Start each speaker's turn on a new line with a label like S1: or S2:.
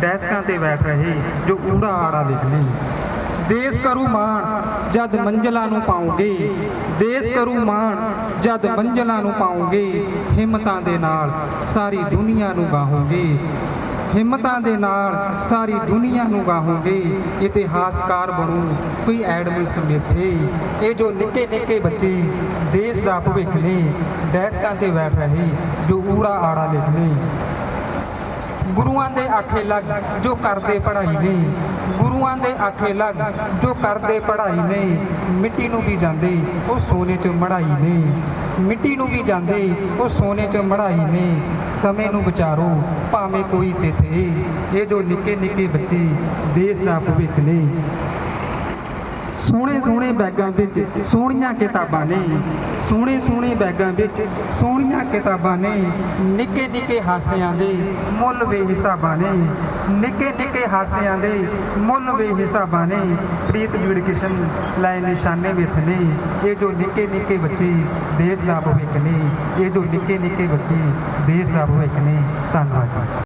S1: ਡੈਸਕਾਂ ਤੇ ਬੈਠ ਰਹੇ, ਜੋ ਊੜਾ ਆੜਾ ਲਿਖਣੇ ਦੇਸ਼ ਕਰੂ ਮਾਣ, ਜਦ ਮੰਜ਼ਲਾਂ ਨੂੰ ਪਾਉਂਗੇ। ਦੇਸ਼ ਕਰੂ ਮਾਣ, ਜਦ ਮੰਜ਼ਲਾਂ ਨੂੰ ਪਾਉਂਗੇ। ਹਿੰਮਤਾਂ ਦੇ ਨਾਲ ਸਾਰੀ ਦੁਨੀਆ ਨੂੰ ਗਾਹੋਗੇ। ਹਿੰਮਤਾਂ ਦੇ ਨਾਲ ਸਾਰੀ ਦੁਨੀਆ ਨੂੰ ਗਾਹੋਗੇ। ਇਤਿਹਾਸਕਾਰ ਬਣੂ ਕੋਈ ਐਡਮ ਸਮੇਥੇ ਇਹ ਜੋ ਨਿੱਕੇ ਨਿੱਕੇ ਬੱਚੇ ਦੇਸ਼ ਦਾ ਭਵਿੱਖ ਨੇ ਡੈਸਕਾਂ ਤੇ ਬੈਠ ਰਹੇ, ਜੋ ਊੜਾ ਆੜਾ ਲਿਖਣੇ ਗੁਰੂਆਂ ਦੇ ਆਖੇ ਲੱਗ ਜੋ ਕਰਦੇ ਪੜ੍ਹਾਈ ਨੇ ਗੁਰੂਆਂ ਦੇ ਆਖੇ ਲੱਗ ਜੋ ਕਰਦੇ ਪੜ੍ਹਾਈ ਨਹੀਂ। ਮਿੱਟੀ ਨੂੰ ਵੀ ਜਾਂਦੇ, ਉਹ ਸੋਨੇ 'ਚ ਮੜਾਈ ਨਹੀਂ। ਮਿੱਟੀ ਨੂੰ ਵੀ ਜਾਂਦੇ, ਉਹ ਸੋਨੇ 'ਚ ਮੜਾਈ ਨਹੀਂ। ਸਮੇਂ ਨੂੰ ਵਿਚਾਰੋ, ਭਾਵੇਂ ਕੋਈ ਤਿੱਥੇ। ਇਹ ਜੋ ਨਿੱਕੇ ਨਿੱਕੇ ਬੱਚੇ ਦੇਸ਼ ਦਾ ਭਵਿੱਖ ਨੇ। ਸੋਹਣੇ ਸੋਹਣੇ ਬੈਗਾਂ ਵਿੱਚ ਸੋਹਣੀਆਂ ਕਿਤਾਬਾਂ ਨੇ। ਸੋਹਣੇ ਸੋਹਣੇ ਬੈਗਾਂ ਵਿੱਚ ਸੋਹਣੀਆਂ ਕਿਤਾਬਾਂ ਨੇ, ਨਿੱਕੇ ਨਿੱਕੇ ਹਾਸਿਆਂ ਦੇ ਮੁੱਲ ਵੇ ਹਿਸਾਬਾਂ ਨੇ, ਨਿੱਕੇ ਨਿੱਕੇ ਹਾਸਿਆਂ ਦੇ ਮੁੱਲ ਵੇ ਹਿਸਾਬਾਂ ਨੇ, ਪ੍ਰੀਤ ਜੁੜ ਕਿਸ਼ਨ ਲਾਏ ਨਿਸ਼ਾਨੇ ਵਿੱਚ ਨੇ, ਇਹ ਜੋ ਨਿੱਕੇ ਨਿੱਕੇ ਬੱਚੇ ਦੇਸ਼ ਦਾ ਭਵਿੱਖ ਨੇ ਇਹ ਜੋ ਨਿੱਕੇ ਨਿੱਕੇ ਬੱਚੇ ਦੇਸ਼ ਦਾ ਭਵਿੱਖ ਨੇ ਧੰਨਵਾਦ।